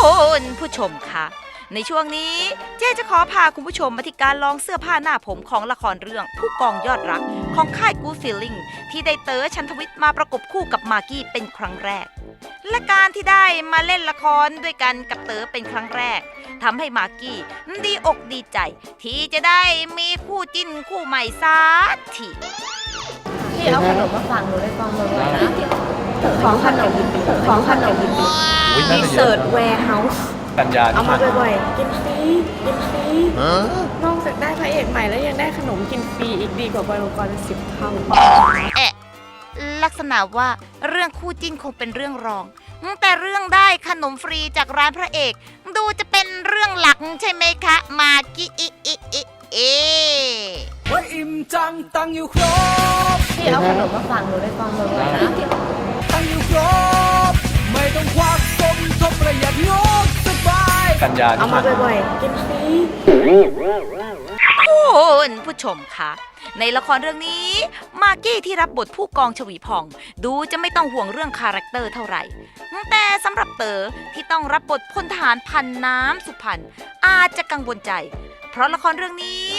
คุณผู้ชมคะในช่วงนี้เจ๊จะขอพาคุณผู้ชมมาที่การลองเสื้อผ้าหน้าผมของละครเรื่องผู้กองยอดรักของค่ายกูฟิลลิงที่ได้เต๋อชันทวิทย์มาประกบคู่กับมากกี้เป็นครั้งแรก และการที่ได้มาเล่นละครด้วยกันกับเต๋อเป็นครั้งแรกทำให้มากกี้ดีอกดีใจ ที่จะได้มีคู่จิ้นคู่ใหม่สักทีพี่เอาขนมมาฝากหนูในกองเมืองเลยนะของขนมของขนม อุ๊ยน่าดีจะเยเซิอะร์ตแวร์เฮาส์กันยาเอาที่มาผ่านบ่อยๆกินฟรีกินฟรีนอกจากได้พระเอกใหม่แล้วยังได้ขนมกินฟรีอีกดีกว่าบอยมังกรสิบเท่าแอะลักษณะว่าเรื่องคู่จิ้นคงเป็นเรื่องรอง แต่เรื่องได้ขนมฟรีจากร้านพระเอก ดูจะเป็นเรื่องหลักใช่ไหมคะ มากิอิอิอิเอว่าอิ่มจังตังอยู่ครบพี่เอาขนมมาฝากหนูในกองเมืองเลยนะ ตังอยู่ครบ กันยาเอาที่มาผ่านบ่อยๆกินฟรีคุณผู้ชมคะในละครเรื่องนี้ มากกี้ที่รับบทผู้กองชวีพอง ดูจะไม่ต้องห่วงเรื่องคาแรคเตอร์เท่าไหร่ แต่สำหรับเต๋อที่ต้องรับบทพลทหารพันน้ำสุพรรณอาจจะกังวลใจ เพราะละครเรื่องนี้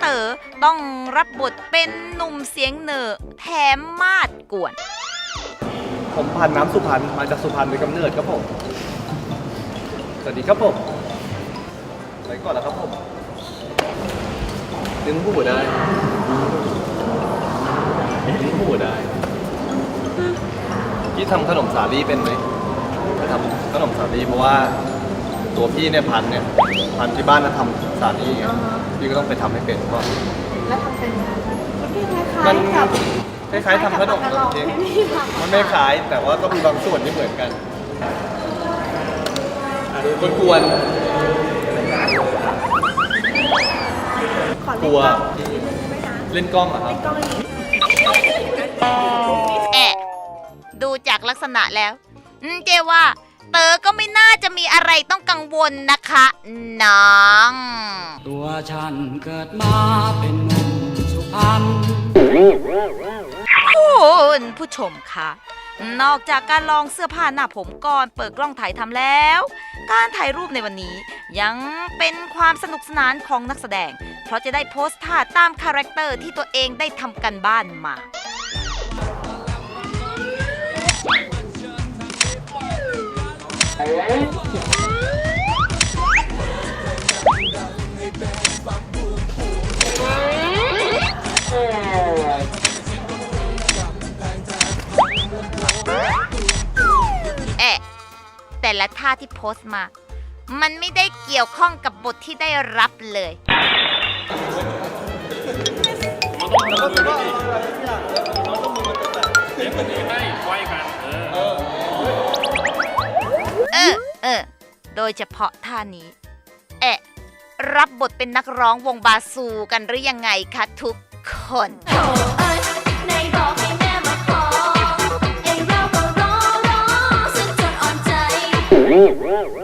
เต๋อต้องรับบทเป็นหนุ่มเสียงเหน่อแถมมาดกวน ผมพันน้ำสุพรรณมาจากสุพรรณโดยกำเนิดครับผม สวัสดีครับผมไปก่อนแล้วครับผมดึงผู้ได้ดึงผู้ได้พี่ทำขนมสาลี่เป็นไหมไม่ทำขนมสาลี่เพราะว่าตัวพี่เนี่ยพันเนี่ยพันที่บ้านนะทำสาลี่ไงพี่ก็ต้องไปทำให้เป็นเพราะแล้วทำเป็นไหมมันคล้ายมันๆกับคล้ายๆทำขนมกระหล่ำจริงที่พี่ทำมันไม่คล้ายแต่ว่าก็มีบางส่วนที่เหมือนกัน กวนขอๆกเล่ลันวกล้องไม่นะเล่นกล้องเหรอะครับกล้องนี้แอะดูจากลักษณะแล้วอืมเจว่า เต๋อก็ไม่น่าจะมีอะไรต้องกังวลนะคะ น้อง ตัวฉันเกิดมาเป็นหนุ่มสุพรรณ คุณผู้ชมคะ นอกจากการลองเสื้อผ้าหน้าผมก่อนเปิดกล้องถ่ายทำแล้ว การถ่ายรูปในวันนี้ยังเป็นความสนุกสนานของนักแสดง เพราะจะได้โพสท่าตามคาแรคเตอร์ที่ตัวเองได้ทำกันบ้านมาเละท่าที่โพสต์มา มันไม่ได้เกี่ยวข้องกับบทที่ได้รับเลย เออ เออ โดยเฉพาะท่านี้เอะรับบทเป็นนักร้องวงบาซูกันหรือยังไงคะทุกคนใน Roar, roar, roar.